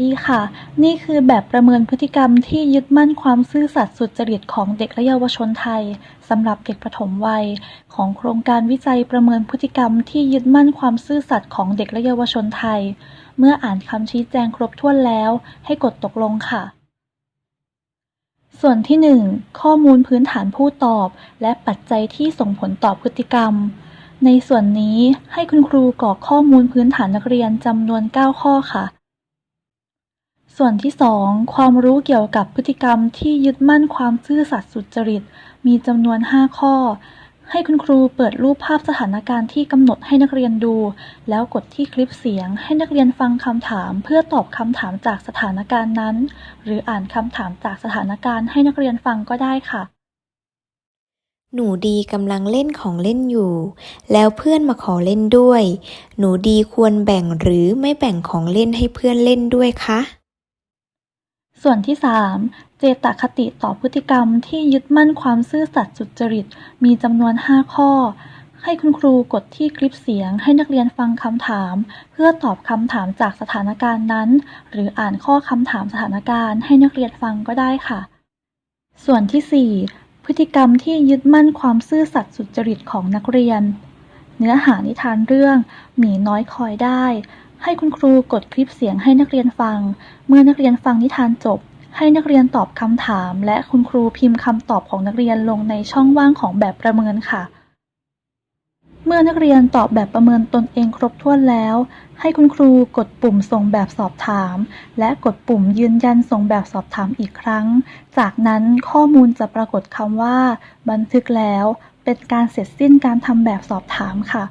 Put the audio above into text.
ดีค่ะ นี่คือแบบประเมินพฤติกรรมที่ยึดมั่นความซื่อสัตย์สุจริตของเด็กและเยาวชนไทยสำหรับเด็กประถมวัย ของโครงการวิจัยประเมินพฤติกรรมที่ยึดมั่นความซื่อสัตย์ของเด็กและเยาวชนไทย เมื่ออ่านคำชี้แจงครบถ้วนแล้ว ให้กดตกลงค่ะ ส่วนที่ 1 ข้อมูลพื้นฐานผู้ตอบ และปัจจัยที่ส่งผลต่อพฤติกรรมในส่วนนี้ให้คุณครูกรอกข้อมูลพื้นฐานนักเรียนจำนวน 9 ข้อค่ะ ส่วนที่ 2 ความรู้เกี่ยวกับพฤติกรรมที่ยึดมั่นความซื่อสัตย์สุจริต มีจำนวน 5 ข้อ ให้คุณครูเปิดรูปภาพสถานการณ์ที่กำหนดให้นักเรียนดู แล้วกดที่คลิปเสียง ให้นักเรียนฟังคำถาม เพื่อตอบคำถามจากสถานการณ์นั้น หรืออ่านคำถามจากสถานการณ์ให้นักเรียนฟังก็ได้ค่ะหนูดีกำลังเล่นของเล่นอยู่ แล้วเพื่อนมาขอเล่นด้วย หนูดีควรแบ่งหรือไม่แบ่งของเล่นให้เพื่อนเล่นด้วยคะ ส่วนที่ 3 เจตคติต่อพฤติกรรมที่ยึดมั่นความซื่อสัตย์สุจริต มีจำนวน 5 ข้อ ให้คุณครูกดที่คลิปเสียง ให้นักเรียนฟังคำถาม เพื่อตอบคำถามจากสถานการณ์นั้น หรืออ่านข้อคำถามสถานการณ์ให้นักเรียนฟังก็ได้ค่ะ ส่วนที่ 4 พฤติกรรมที่ยึดมั่นความซื่อสัตย์สุจริตของนักเรียน เนื้อหานิทานเรื่อง หมีน้อยคอยได้ ให้คุณครูกดคลิปเสียงให้นักเรียนฟัง เมื่อนักเรียนฟังนิทานจบ ให้นักเรียนตอบคำถาม และคุณครูพิมพ์คำตอบของนักเรียนลงในช่องว่างของแบบประเมินค่ะ เมื่อนักเรียนตอบแบบประเมินตนเองครบถ้วนแล้ว ให้คุณครูกดปุ่มส่งแบบสอบถาม และกดปุ่มยืนยันส่งแบบสอบถามอีกครั้ง จากนั้นข้อมูลจะปรากฏคำว่า บันทึกแล้ว เป็นการเสร็จสิ้นการทำแบบสอบถามค่ะ